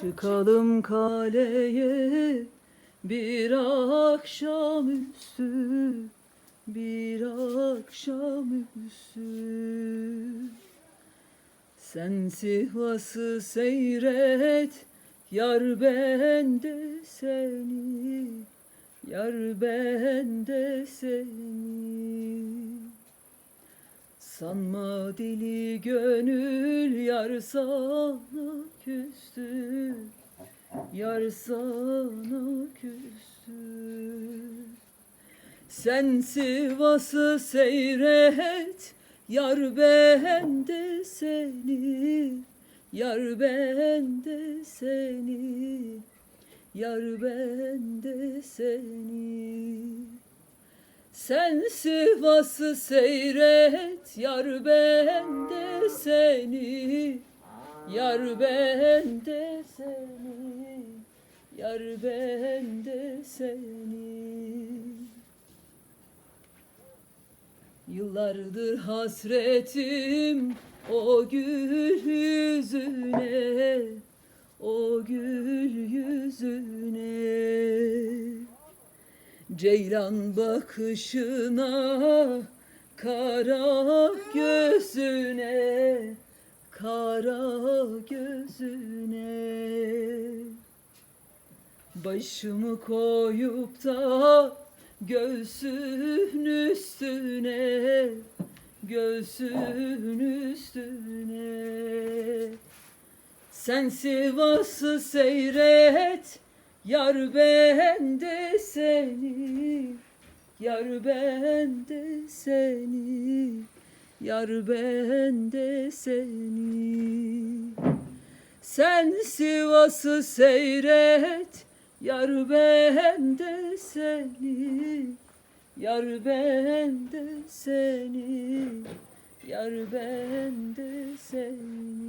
Çıkalım kaleye bir akşamüstü bir akşamüstü. Sen Sivas'ı seyret yar bende seni yar bende seni Sanma deli gönül yar sana küstü? Yar sana küstü. Sen Sivas'ı seyret Yar bende seni. Yar bende seni Yar bende seni sen Sivas'ı seyret yar bende seni. Yar bende seni Yar bende seni. Yıllardır hasretim o gül yüzüne O gül yüzüne Ceylan bakışına, kara gözüne, kara gözüne. Başımı koyup da göğsün üstüne, göğsün üstüne. Sen Sivas'ı seyret, yar bende seni, yar bende seni, yar bende seni. Sen Sivas'ı seyret, yar bende seni, yar bende seni, yar bende seni.